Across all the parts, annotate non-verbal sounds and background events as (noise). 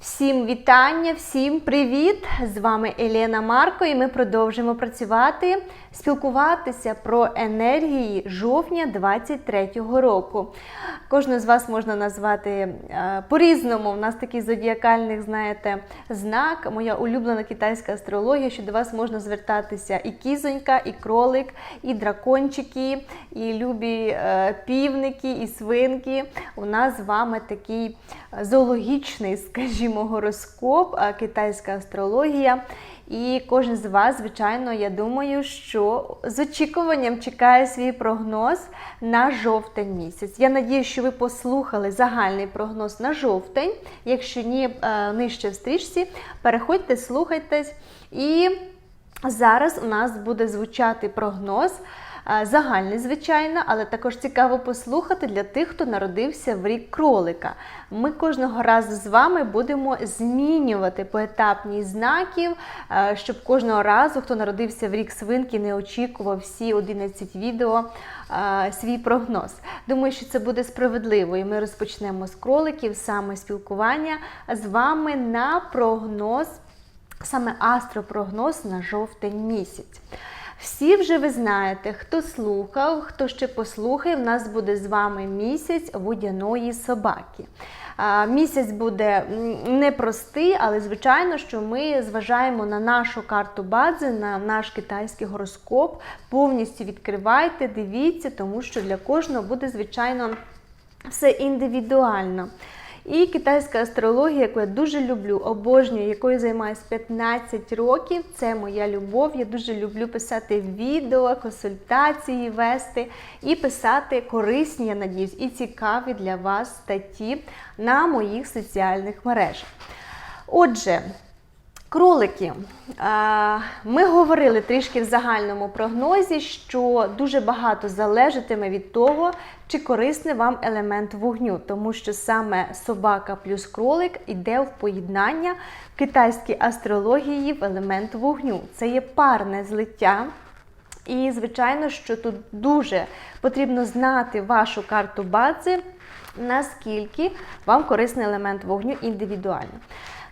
Всім вітання, всім привіт! З вами Елена Марко, і ми продовжимо працювати, спілкуватися про енергії жовтня 23-го року. Кожного з вас можна назвати е, по-різному. У нас такий зодіакальний, знаєте, знак. Моя улюблена китайська астрологія, що до вас можна звертатися і кізонька, і кролик, і дракончики, і любі е, півники, і свинки. У нас з вами такий зоологічний, скажімо, гороскоп, китайська астрологія. І кожен з вас, звичайно, я думаю, що з очікуванням чекає свій прогноз на жовтень місяць. Я надію, що ви послухали загальний прогноз на жовтень. Якщо ні, е, нижче в стрічці, переходьте, слухайтесь. І зараз у нас буде звучати прогноз. Загальний, звичайно, але також цікаво послухати для тих, хто народився в рік кролика. Ми кожного разу з вами будемо змінювати поетапність знаків, щоб кожного разу, хто народився в рік свинки, не очікував всі 11 відео свій прогноз. Думаю, що це буде справедливо, і ми розпочнемо з кроликів саме спілкування з вами на прогноз, саме астропрогноз на жовтень місяць. Всі вже ви знаєте, хто слухав, хто ще послухає, в нас буде з вами місяць водяної собаки. Місяць буде непростий, але звичайно, що ми зважаємо на нашу карту бази, на наш китайський гороскоп. Повністю відкривайте, дивіться, тому що для кожного буде, звичайно, все індивідуально. І китайська астрологія, яку я дуже люблю, обожнюю, якою займаюся 15 років. Це моя любов. Я дуже люблю писати відео, консультації вести і писати корисні, я надіюсь, і цікаві для вас статті на моїх соціальних мережах. Отже, Кролики. Ми говорили трішки в загальному прогнозі, що дуже багато залежатиме від того, чи корисний вам елемент вогню, тому що саме собака плюс кролик йде в поєднання в китайській астрології в елемент вогню. Це є парне злиття. І, звичайно, що тут дуже потрібно знати вашу карту бази, наскільки вам корисний елемент вогню індивідуально.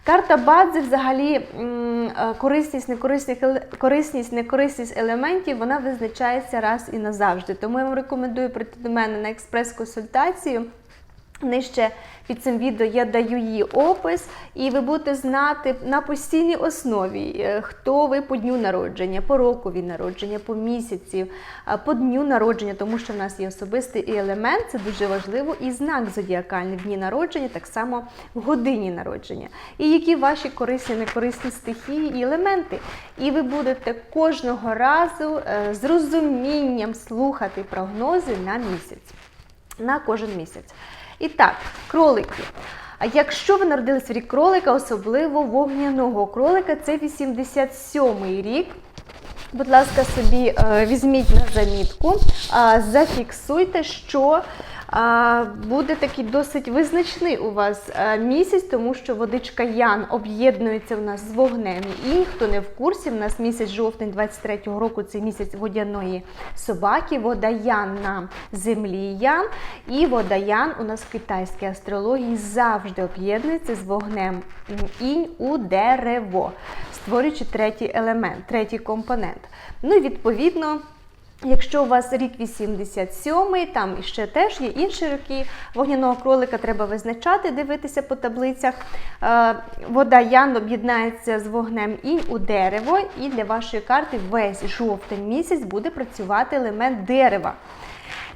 Карта Бадзи, взагалі, е, корисність, некорисність, корисність, некорисність елементів, вона визначається раз і назавжди. Тому я вам рекомендую прийти до мене на експрес-консультацію. Нижче під цим відео я даю її опис, і ви будете знати на постійній основі, е, хто ви по дню народження, по рокові народження, по місяців, по дню народження, тому що в нас є особистий елемент, це дуже важливо, і знак зодіакальний в дні народження, так само в годині народження. І які ваші корисні, некорисні стихії і елементи. І ви будете кожного разу е, з розумінням слухати прогнози на місяць, на кожен місяць. І так, кролики. Якщо ви народились в рік кролика, особливо вогняного кролика, це 87-й рік. Будь ласка, собі е, візьміть на замітку, зафіксуйте, що буде такий досить визначний у вас е, місяць, тому що водичка Ян об'єднується у нас з вогнем. І хто не в курсі, в нас місяць жовтень 23-го року це місяць водяної собаки, водаян на землі Ян. І водаян у нас в китайській астрології завжди об'єднується з вогнем інь у дерево, створюючи третій елемент, третій компонент. Ну і відповідно. Якщо у вас рік 87, там ще теж є інші роки вогняного кролика, треба визначати, дивитися по таблицях. Е, Вода Ян об'єднається з вогнем інь у дерево, і для вашої карти весь жовтень місяць буде працювати елемент дерева.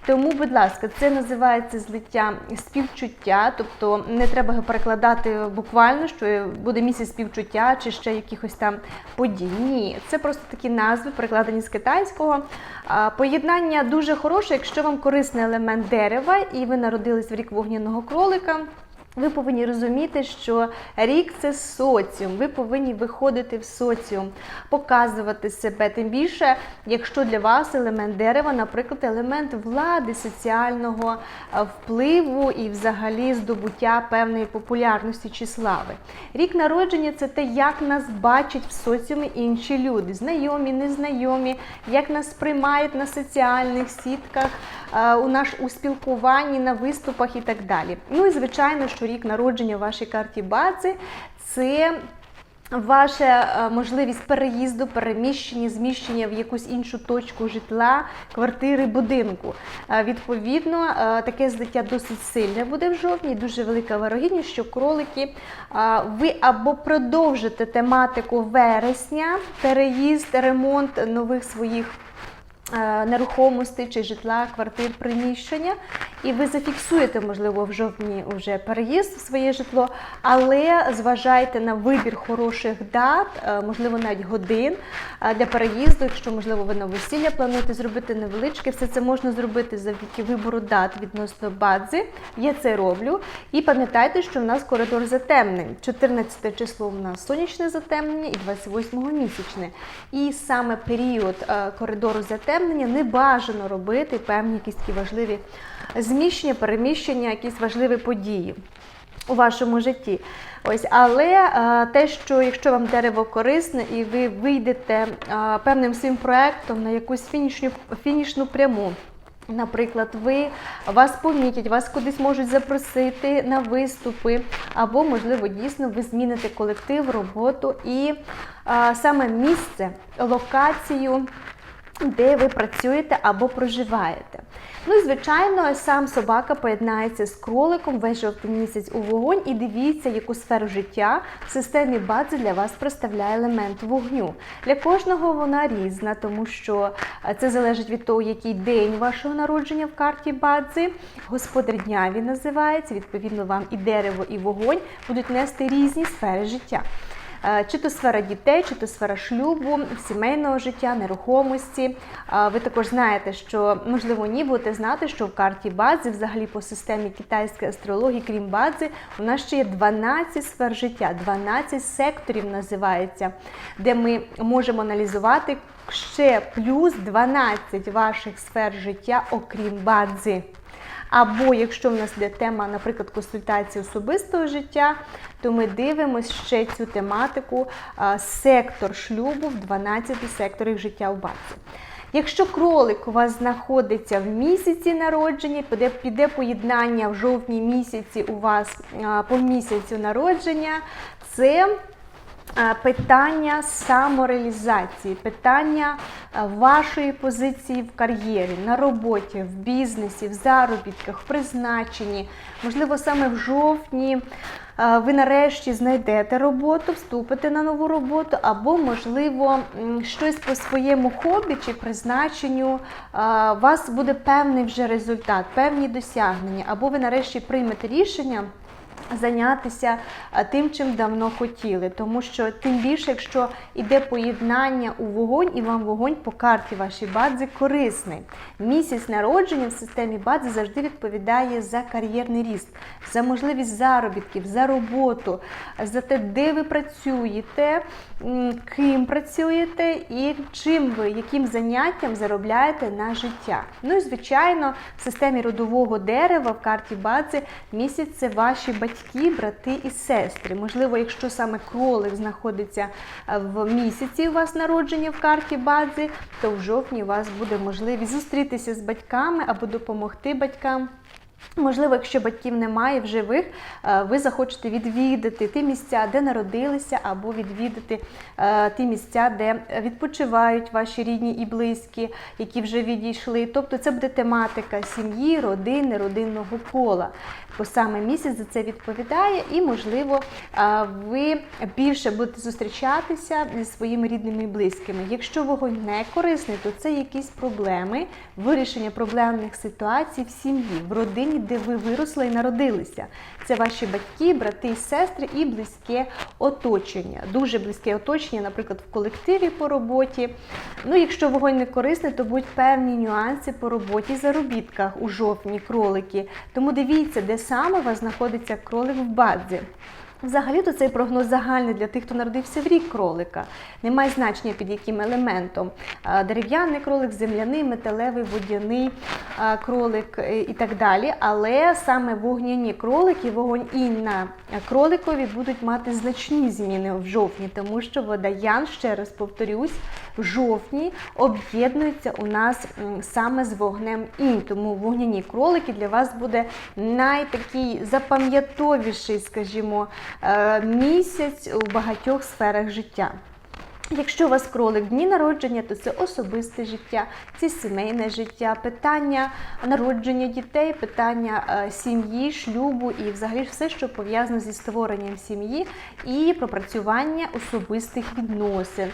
Тому, будь ласка, це називається злиття співчуття, тобто не треба перекладати буквально, що буде місяць співчуття чи ще якихось там подій. Ні, це просто такі назви, перекладені з китайського. Поєднання дуже хороше, якщо вам корисний елемент дерева, і ви народились в рік вогняного кролика. Ви повинні розуміти, що рік це соціум. Ви повинні виходити в соціум, показувати себе. Тим більше, якщо для вас елемент дерева, наприклад, елемент влади, соціального е, впливу і взагалі здобуття певної популярності чи слави. Рік народження це те, як нас бачать в соціумі інші люди, знайомі, незнайомі, як нас сприймають на соціальних сітках. Е, у наш у спілкуванні, на виступах і так далі. Ну і звичайно, що рік народження в вашій карті бази це. Ваша е, можливість переїзду, переміщення, зміщення в якусь іншу точку житла, квартири, будинку. Е, Відповідно, таке злиття досить сильне буде в жовтні. Дуже велика вирогідність, що кролики ви або продовжите тематику вересня, переїзд, ремонт нових своїх. Е, Нерухомості чи житла, квартир, приміщення, і ви зафіксуєте, можливо, в жовтні вже переїзд в своє житло, але зважайте на вибір хороших дат, е, можливо, навіть годин е, для переїзду, якщо, можливо, ви на весілля плануєте зробити невеличке, все це можна зробити завдяки вибору дат відносно бази. Я це роблю. І пам'ятайте, що в нас коридор затемнень. 14 число в нас сонячне затемнення і 28 місячне. І саме період е, коридору затемнення не бажано робити певні якісь такі важливі зміщення, переміщення, якісь важливі події. У вашому житті. Ось, але е, те, що якщо вам дерево корисне і ви вийдете е, певним своїм проектом на якусь фінішну, фінішну пряму. Наприклад, ви вас помітять, вас кудись можуть запросити на виступи, або, можливо, дійсно ви зміните колектив, роботу і е, саме місце, локацію, де ви працюєте або проживаєте. Ну і звичайно, сам собака поєднається з кроликом весь жовтий місяць у вогонь і дивіться, яку сферу життя в системі бази для вас представляє елемент вогню. Для кожного вона різна, тому що е, це залежить від того, який день вашого народження в карті бази. Господар дня він називається. Відповідно, вам і дерево, і вогонь будуть нести різні сфери життя. Е, Чи то сфера дітей, чи то сфера шлюбу, сімейного життя, нерухомості. Е, Ви також знаєте, що можливо ні будете знати, що в карті бази, взагалі по системі китайської астрології, крім бази, у нас ще є 12 сфер життя, 12 секторів називається, де ми можемо аналізувати ще плюс 12 ваших сфер життя, окрім бази. Або якщо в нас йде тема, наприклад, консультації особистого життя, то ми дивимося ще цю тематику сектор шлюбу в 12 секторах життя у баці. Якщо кролик у вас знаходиться в місяці народження, піде, піде поєднання в жовтні місяці у вас а, по місяцю народження, це Е, питання самореалізації, питання вашої позиції в кар'єрі, на роботі, в бізнесі, в заробітках, в призначенні. Можливо, саме в жовтні ви нарешті знайдете роботу, вступите на нову роботу, або, можливо, щось по своєму хобі чи призначенню у вас буде певний вже результат, певні досягнення, або ви нарешті приймете рішення зайнятися тим, чим давно хотіли. Тому що тим більше, якщо йде поєднання у вогонь, і вам вогонь по карті вашій бадзи корисний. Місяць народження в системі бадзи завжди відповідає за кар'єрний ріст, за можливість заробітків, за роботу, за те, де ви працюєте, ким працюєте і чим ви, яким заняттям заробляєте на життя. Ну і звичайно, в системі родового дерева в карті бадзи місяць це ваші батьки, брати і сестри. Можливо, якщо саме кролик знаходиться е, в місяці у вас народження в карті бадзи, то в жовтні у вас буде можливість зустрітися з батьками або допомогти батькам. Можливо, якщо батьків немає в живих, е, ви захочете відвідати ті місця, де народилися, або відвідати е, ті місця, де відпочивають ваші рідні і близькі, які вже відійшли. Тобто це буде тематика сім'ї, родини, родинного кола. Бо саме місяць за це відповідає, і, можливо, е, ви більше будете зустрічатися зі своїми рідними і близькими. Якщо вогонь не корисний, то це якісь проблеми, вирішення проблемних ситуацій в сім'ї, в родині, де ви виросли і народилися. Це ваші батьки, брати і сестри і близьке оточення. Дуже близьке оточення, наприклад, в колективі по роботі. Ну, якщо вогонь не корисний, то будуть певні нюанси по роботі, заробітках у жовтні кролики. Тому дивіться, де саме у вас знаходиться кролик в бадзі. Взагалі-то цей прогноз загальний для тих, хто народився в рік кролика. Немає значення під яким елементом. Дерев'яний кролик, земляний, металевий, водяний кролик е, і так далі. Але саме вогняні кролики, вогонь і на кроликові будуть мати значні зміни в жовтні, тому що водаян, ще раз повторюсь, жовтні об'єднуються у нас саме з вогнем інь. Тому вогняні кролики для вас буде найтакий запам'ятовіший, скажімо, е, місяць у багатьох сферах життя. Якщо у вас кролик дні народження, то це особисте життя, це сімейне життя, питання народження дітей, питання е, сім'ї, шлюбу і взагалі все, що пов'язано зі створенням сім'ї і пропрацювання особистих відносин.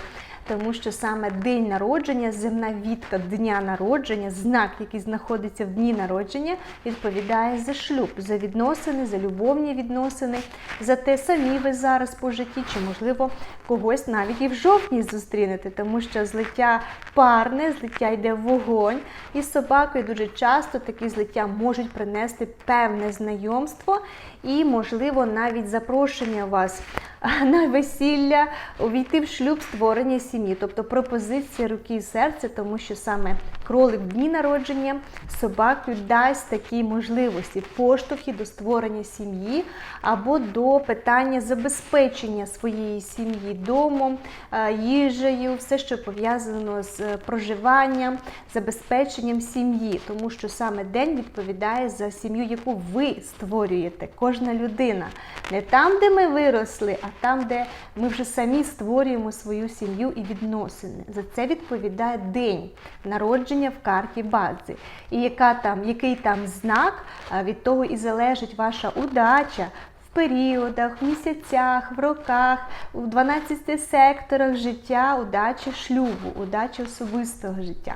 Тому що саме день народження, земна відка дня народження, знак, який знаходиться в дні народження, відповідає за шлюб, за відносини, за любовні відносини, за те, самі ви зараз по житті, чи можливо когось навіть і в жовтні зустрінете, тому що злиття парне, злиття йде в вогонь, і собакою дуже часто такі злиття можуть принести певне знайомство і, можливо, навіть запрошення вас (laughs) на весілля, увійти в шлюб створення сім'ї, тобто пропозиція руки і серця, тому що саме кролик в дні народження собаку дасть такі можливості, поштовхи до створення сім'ї або до питання забезпечення своєї сім'ї домом, е, їжею, все, що пов'язано з проживанням, забезпеченням сім'ї, тому що саме день відповідає за сім'ю, яку ви створюєте, кожна людина. Не там, де ми виросли, а там, де ми вже самі створюємо свою сім'ю і відносини. За це відповідає день народження в карті бази. І яка там, який там знак, від того і залежить ваша удача. В періодах, в місяцях, в роках, у 12 секторах життя, удачі шлюбу, удачі особистого життя.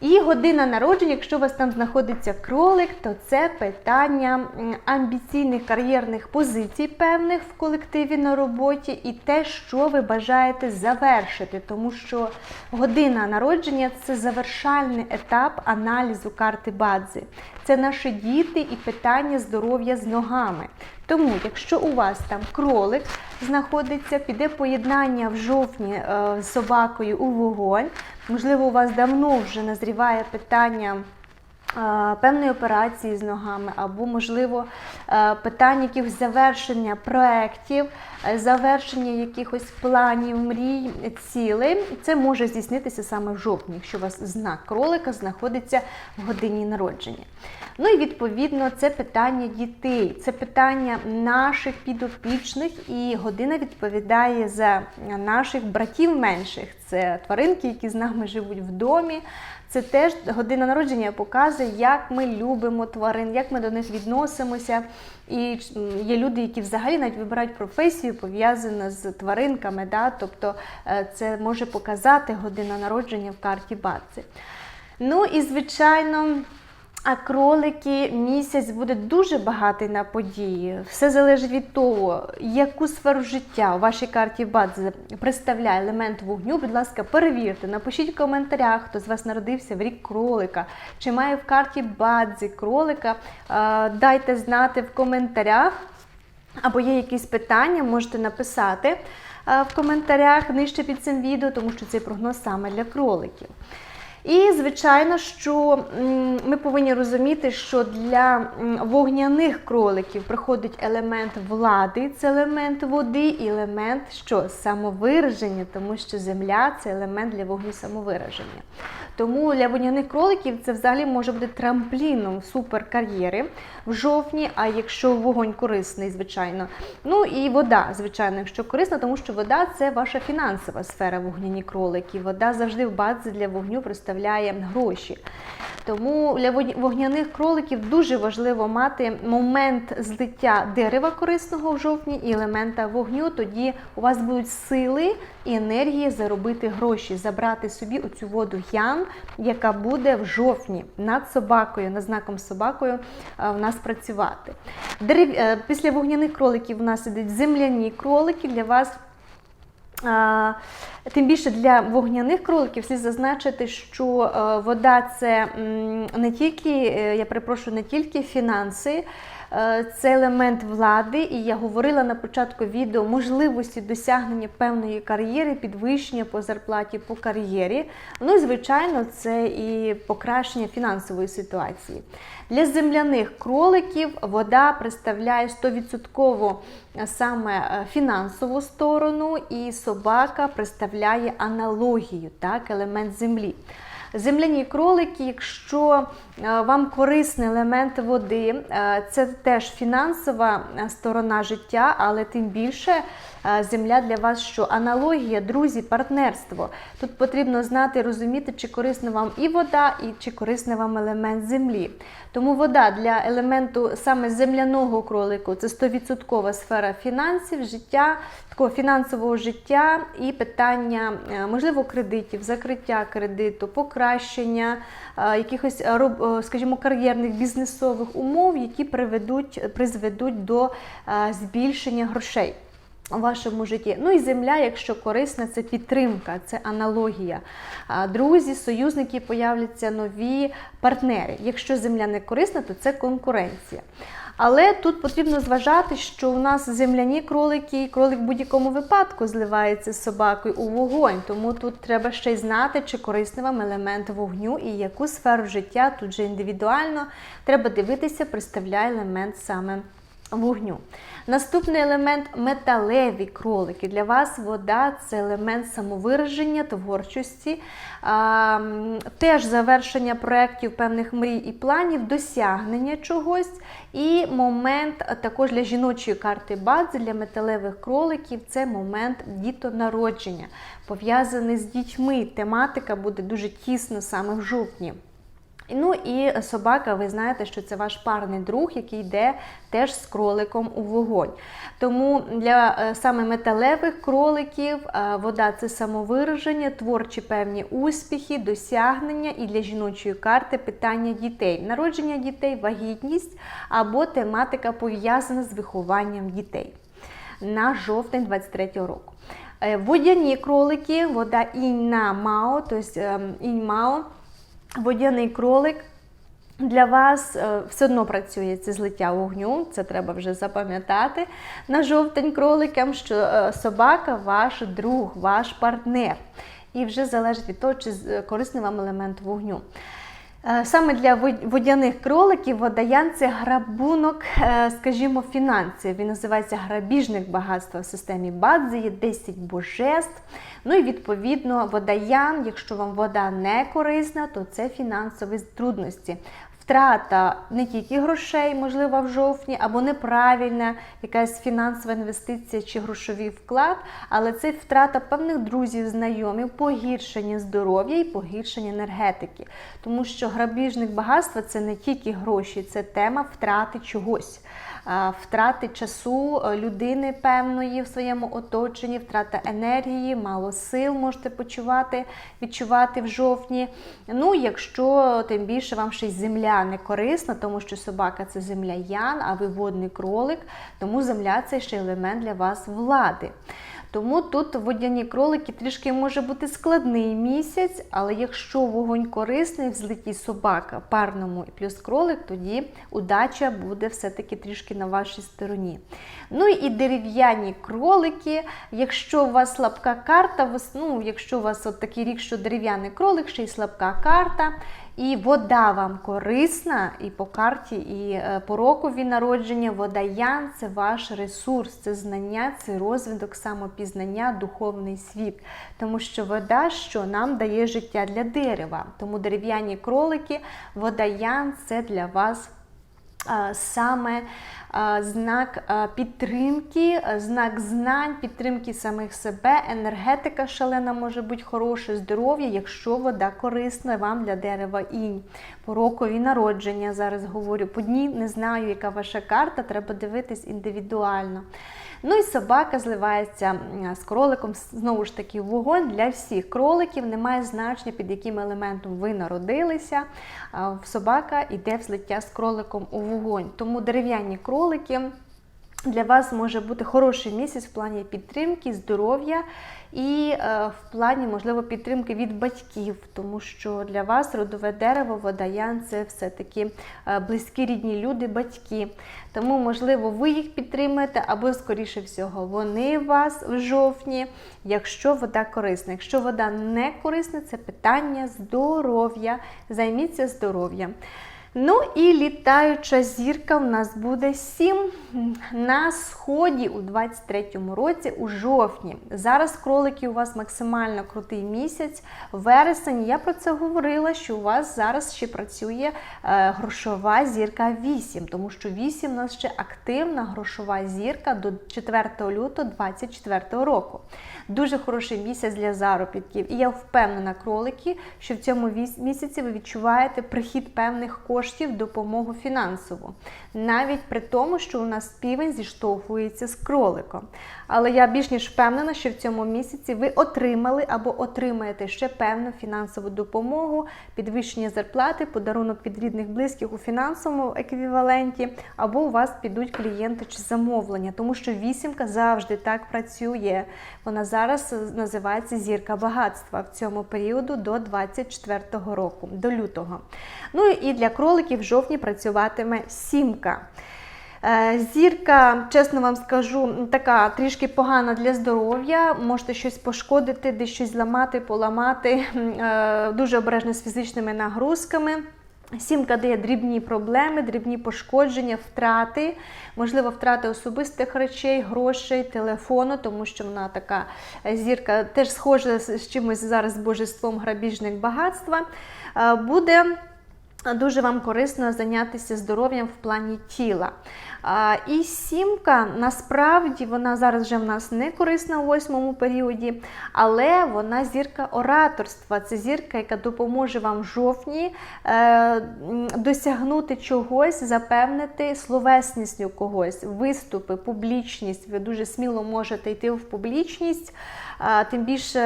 І година народження, якщо у вас там знаходиться кролик, то це питання амбіційних кар'єрних позицій певних в колективі на роботі і те, що ви бажаєте завершити, тому що година народження це завершальний етап аналізу карти бадзи. Це наші діти і питання здоров'я з ногами. Тому, якщо у вас там кролик знаходиться, піде поєднання в жовтні е, з собакою у вогонь. Можливо, у вас давно вже назріває питання. Певної операції з ногами, або, можливо, е, питання якихось завершення проєктів, е, завершення якихось планів, мрій, цілей. Це може здійснитися саме в жовтні, якщо у вас знак кролика знаходиться в годині народження. Ну і відповідно це питання дітей, це питання наших підопічних, і година відповідає за наших братів менших. Це тваринки, які з нами живуть в домі. Це теж година народження показує, як ми любимо тварин, як ми до них відносимося. І є люди, які взагалі навіть вибирають професію, пов'язану з тваринками. Да? Тобто е, це може показати година народження в карті Баці. Ну і звичайно. А кролики місяць буде дуже багатий на події. Все залежить від того, яку сферу життя у вашій карті Бадзи представляє елемент вогню. Будь ласка, перевірте, напишіть в коментарях, хто з вас народився в рік кролика, чи має в карті Бадзи кролика. Дайте знати в коментарях. Або є якісь питання, можете написати в коментарях нижче під цим відео, тому що цей прогноз саме для кроликів. І, звичайно, що ми повинні розуміти, що для вогняних кроликів приходить елемент влади, це елемент води і елемент що? самовираження, тому що земля це елемент для вогню самовираження. Тому для вогняних кроликів це взагалі може бути трампліном суперкар'єри в жовтні, а якщо вогонь корисний, звичайно. Ну і вода, звичайно, якщо корисна, тому що вода це ваша фінансова сфера вогняні кролики. Вода завжди в базі для вогню представляє гроші. Тому для вогняних кроликів дуже важливо мати момент злиття дерева корисного в жовтні і елемента вогню. Тоді у вас будуть сили і енергії заробити гроші, забрати собі оцю воду ян, яка буде в жовтні над собакою, над знаком собакою е, в нас працювати. Е, Після вогняних кроликів у нас ідуть земляні кролики для вас. Тим більше для вогняних кроликів слід зазначити, що е, вода це не тільки, е, я перепрошую, не тільки фінанси, це елемент влади, і я говорила на початку відео можливості досягнення певної кар'єри, підвищення по зарплаті по кар'єрі. Ну і звичайно, це і покращення фінансової ситуації. Для земляних кроликів вода представляє 100% саме е, фінансову сторону, і собака представляє аналогію, так, елемент землі. Земляні кролики, якщо е, вам корисний елемент води, е, це теж фінансова е, сторона життя, але тим більше земля для вас що аналогія, друзі, партнерство. Тут потрібно знати, розуміти, чи корисна вам і вода, і чи корисний вам елемент землі. Тому вода для елементу саме земляного кролику це 100% сфера фінансів, життя, такого фінансового життя і питання, е, можливо, кредитів, закриття кредиту, покращення е, якихось, е, е, скажімо, кар'єрних бізнесових умов, які приведуть, призведуть до е, збільшення грошей. У вашому житті. Ну і земля, якщо корисна, це підтримка, це аналогія. Друзі, союзники появляться нові партнери. Якщо земля не корисна, то це конкуренція. Але тут потрібно зважати, що у нас земляні кролики, і кролик в будь-якому випадку зливається з собакою у вогонь. Тому тут треба ще й знати, чи корисний вам елемент вогню і яку сферу життя тут же індивідуально треба дивитися, представляє елемент саме вогню. Наступний елемент металеві кролики. Для вас вода це елемент самовираження, творчості, теж завершення проєктів певних мрій і планів, досягнення чогось. І момент також для жіночої карти Бадзи, для металевих кроликів це момент дітонародження, пов'язаний з дітьми. Тематика буде дуже тісно саме в жовтні. Ну і собака, ви знаєте, що це ваш парний друг, який йде теж з кроликом у вогонь. Тому для е, саме металевих кроликів е, вода це самовираження, творчі певні успіхи, досягнення і для жіночої карти питання дітей, народження дітей, вагітність або тематика пов'язана з вихованням дітей на жовтень 23 року. Е, Водяні кролики, вода інь-на-мао, тобто ем, інь-мао, водяний кролик. Для вас е, все одно працює це злиття вогню, це треба вже запам'ятати на жовтень кроликам, що е, собака ваш друг, ваш партнер. І вже залежить від того, чи корисний вам елемент вогню. Е, Саме для водяних кроликів водаян це грабунок, е, скажімо, фінансів. Він називається грабіжник багатства в системі Бадзи, є 10 божеств. Ну і відповідно водаян, якщо вам вода не корисна, то це фінансові трудності. Втрата не тільки грошей, можливо, в жовтні, або неправильна якась фінансова інвестиція чи грошовий вклад, але це втрата певних друзів, знайомів, погіршення здоров'я і погіршення енергетики. Тому що грабіжник багатства це не тільки гроші, це тема втрати чогось. А, Втрати часу е, людини певної в своєму оточенні, втрата енергії, мало сил можете почувати, відчувати в жовтні. Ну, якщо тим більше вам ще й земля не корисна, тому що собака це земля ян, а ви водний кролик, тому земля це ще елемент для вас влади. Тому тут водяні кролики трішки може бути складний місяць, але якщо вогонь корисний, в злиті собака парному і плюс кролик, тоді удача буде все-таки трішки на вашій стороні. Ну і дерев'яні кролики. Якщо у вас слабка карта, ну, якщо у вас от такий рік, що дерев'яний кролик, ще й слабка карта, і вода вам корисна, і по карті, і е, по рокові народження, вода ян це ваш ресурс, це знання, це розвиток, самопізнання, духовний світ. Тому що вода, що нам дає життя для дерева. Тому дерев'яні кролики, вода ян це для вас саме знак підтримки, знак знань, підтримки самих себе, енергетика шалена може бути хороше, здоров'я, якщо вода корисна вам для дерева інь. По рокові народження зараз говорю, по дні не знаю, яка ваша карта, треба дивитись індивідуально. Ну і собака зливається з кроликом, знову ж таки, вогонь для всіх кроликів, немає значення, під яким елементом ви народилися. Собака йде в злиття з кроликом у вогонь. Тому дерев'яні кролики. Для вас може бути хороший місяць в плані підтримки, здоров'я і е, в плані, можливо, підтримки від батьків, тому що для вас родове дерево, водаян це все-таки е, близькі рідні люди, батьки. Тому, можливо, ви їх підтримаєте, або, скоріше всього, вони вас в жовтні, якщо вода корисна. Якщо вода не корисна, це питання здоров'я. Займіться здоров'ям. Ну і літаюча зірка в нас буде 7 на сході у 23-му році, у жовтні. Зараз кролики у вас максимально крутий місяць. Вересень, я про це говорила, що у вас зараз ще працює е, грошова зірка 8, тому що 8 у нас ще активна грошова зірка до 4 лютого 24 року. Дуже хороший місяць для заробітків. І я впевнена, кролики, що в цьому місяці ви відчуваєте прихід певних коштів, допомогу фінансову. Навіть при тому, що у нас півень зіштовхується з кроликом. Але я більш ніж впевнена, що в цьому місяці ви отримали або отримаєте ще певну фінансову допомогу, підвищення зарплати, подарунок від рідних близьких у фінансовому еквіваленті, або у вас підуть клієнти чи замовлення, тому що вісімка завжди так працює. Вона зараз називається зірка багатства в цьому періоду до 24 року, до лютого. Ну і для кроликів в жовтні працюватиме сімка. Е, Зірка, чесно вам скажу, така трішки погана для здоров'я. Можете щось пошкодити, десь щось зламати, поламати. Е, Дуже обережно з фізичними нагрузками. Сімка дає дрібні проблеми, дрібні пошкодження, втрати, можливо, втрати особистих речей, грошей, телефону, тому що вона така е, зірка теж схожа з чимось зараз з божеством грабіжник багатства. Буде Дуже вам корисно зайнятися здоров'ям в плані тіла. І сімка насправді вона зараз вже в нас не корисна у восьмому періоді, але вона зірка ораторства. Це зірка, яка допоможе вам в жовтні е, досягнути чогось, запевнити словесність у когось, виступи, публічність. Ви дуже сміло можете йти в публічність. Тим більше,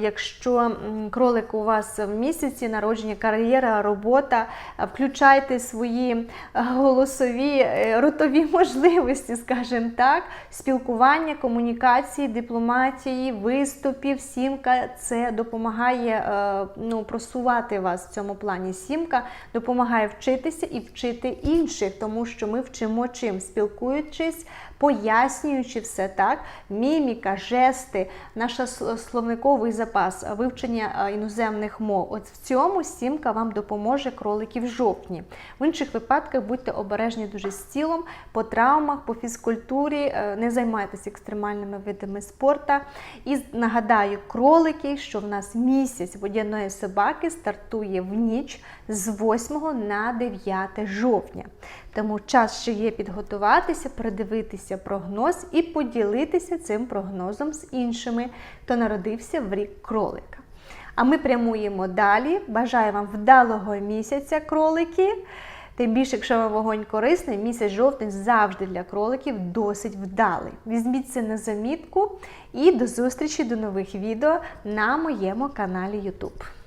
якщо кролик у вас в місяці народження, кар'єра, робота, включайте свої голосові е, ротові можливості, скажімо так, спілкування, комунікації, дипломатії, виступів. Сімка це допомагає е, ну, просувати вас в цьому плані. Сімка допомагає вчитися і вчити інших, тому що ми вчимо чим спілкуючись. Пояснюючи все так, міміка, жести, наш словниковий запас, вивчення е, іноземних мов. От в цьому сімка вам допоможе кролики в жовтні. В інших випадках будьте обережні дуже з тілом, по травмах, по фізкультурі, е, не займайтеся екстремальними видами спорту. І нагадаю, кролики, що в нас місяць водяної собаки стартує в ніч з 8 на 9 жовтня. Тому час ще є підготуватися, передивитися прогноз і поділитися цим прогнозом з іншими, хто народився в рік кролика. А ми прямуємо далі. Бажаю вам вдалого місяця, кролики. Тим більше, якщо вам вогонь корисний, місяць жовтень завжди для кроликів досить вдалий. Візьміть це на замітку і до зустрічі до нових відео на моєму каналі YouTube.